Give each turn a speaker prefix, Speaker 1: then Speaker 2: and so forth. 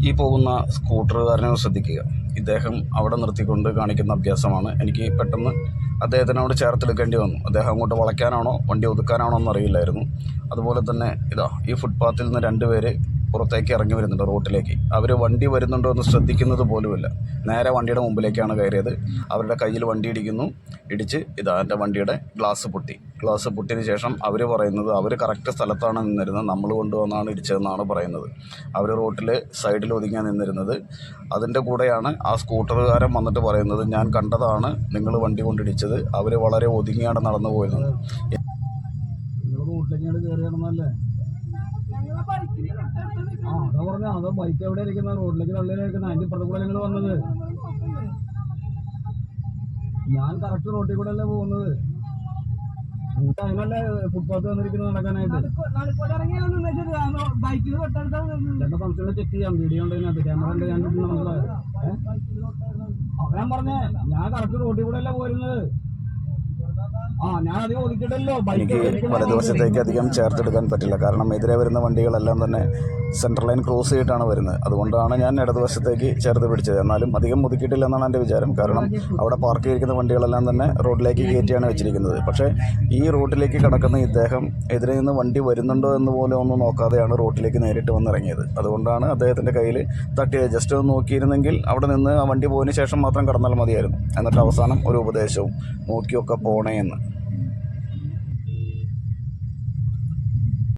Speaker 1: ഈ പോകുന്ന സ്കൂട്ടറുകാരനെ ശ്രദ്ധിക്കുക. ഇദ്ദേഹം അവിടെ നിർത്തിക്കൊണ്ട് കാണിക്കുന്ന അഭ്യാസമാണ്. എനിക്ക് പെട്ടെന്ന് അദ്ദേഹത്തിനോട് ചേർത്തെടുക്കേണ്ടി വന്നു. അദ്ദേഹം അങ്ങോട്ട് വളയ്ക്കാനാണോ വണ്ടി ഒതുക്കാനാണോ എന്നറിയില്ലായിരുന്നു. അതുപോലെ തന്നെ ഇതാ ഈ ഫുട്പാത്തിൽ നിന്ന് രണ്ടുപേര് പുറത്തേക്ക് ഇറങ്ങി വരുന്നുണ്ട് റോട്ടിലേക്ക്. അവർ വണ്ടി വരുന്നുണ്ടോ എന്ന് ശ്രദ്ധിക്കുന്നത് പോലുമില്ല. നേരെ വണ്ടിയുടെ മുമ്പിലേക്കാണ് കയറിയത്. അവരുടെ കയ്യിൽ വണ്ടി ഇടിക്കുന്നു. ഇടിച്ച് ഇതാ എന്റെ വണ്ടിയുടെ ഗ്ലാസ് പൊട്ടി. ഗ്ലാസ് പൊട്ടിയതിന് ശേഷം അവർ പറയുന്നത് അവർ കറക്റ്റ് സ്ഥലത്താണ് നിന്നിരുന്നത്. നമ്മൾ കൊണ്ടുവന്നാണ് ഇടിച്ചതെന്നാണ് പറയുന്നത്. അവർ റോട്ടിൽ സൈഡിൽ ഒതുങ്ങാൻ നിന്നിരുന്നത്. അതിന്റെ കൂടെയാണ് ആ സ്കൂട്ടറുകാരൻ വന്നിട്ട് പറയുന്നത് ഞാൻ കണ്ടതാണ് നിങ്ങൾ വണ്ടി കൊണ്ടിടിച്ചത് അവർ വളരെ ഒതുങ്ങിയാണ് നടന്നു പോയിരുന്നത്.
Speaker 2: റോട്ടിലേക്ക് കയറി ആ അതാ ബൈക്ക് എവിടെ ഇരിക്കുന്ന? റോഡിലേക്ക് തള്ളിയിരിക്കുന്ന അതിന്റെ ഇപ്പുറത്ത് കൂടെ നിങ്ങൾ വന്നത്. ഞാൻ കറക്റ്റ് റോട്ടിൽ കൂടെ അല്ലേ പോകുന്നത്. അതിനല്ലേ ഫുട്പാത്ത് വന്നിരിക്കുന്നത് നടക്കാനായിട്ട്? സംശയം ചെക്ക് ചെയ്യാം. വീഡിയോ ഉണ്ട് ഇതിനകത്ത്. ക്യാമറ ഉണ്ട്. ഞാൻ മനസ്സിലായത് ഞാൻ പറഞ്ഞേ ഞാൻ കറക്റ്റ് റോട്ടിൽ കൂടെ അല്ലേ പോരുന്നത്
Speaker 1: എനിക്ക് വലതുവശത്തേക്ക് അധികം ചേർത്തെടുക്കാൻ പറ്റില്ല. കാരണം എതിരെ വരുന്ന വണ്ടികളെല്ലാം തന്നെ സെൻട്രൽ ലൈൻ ക്രോസ് ചെയ്തിട്ടാണ് വരുന്നത്. അതുകൊണ്ടാണ് ഞാൻ ഇടതുവശത്തേക്ക് ചേർത്ത് പിടിച്ചത്. എന്നാലും അധികം ഒതുക്കിയിട്ടില്ല എന്നാണ് എന്റെ വിചാരം. കാരണം അവിടെ പാർക്ക് ചെയ്തിരിക്കുന്ന വണ്ടികളെല്ലാം തന്നെ റോഡിലേക്ക് കയറ്റിയാണ് വെച്ചിരിക്കുന്നത്. പക്ഷേ ഈ റോഡിലേക്ക് കിടക്കുന്ന ഇദ്ദേഹം എതിരെ നിന്ന് വണ്ടി വരുന്നുണ്ടോ എന്ന് പോലും ഒന്നും നോക്കാതെയാണ് റോഡിലേക്ക് നേരിട്ട് വന്നിറങ്ങിയത്. അതുകൊണ്ടാണ് അദ്ദേഹത്തിന്റെ കയ്യിൽ തട്ടിയത്. ജസ്റ്റ് ഒന്ന് നോക്കിയിരുന്നെങ്കിൽ അവിടെ നിന്ന് ആ വണ്ടി പോയതിന് ശേഷം മാത്രം കടന്നാൽ മതിയായിരുന്നു. എന്നിട്ട് അവസാനം ഒരു ഉപദേശവും നോക്കിയൊക്കെ പോണേ എന്ന്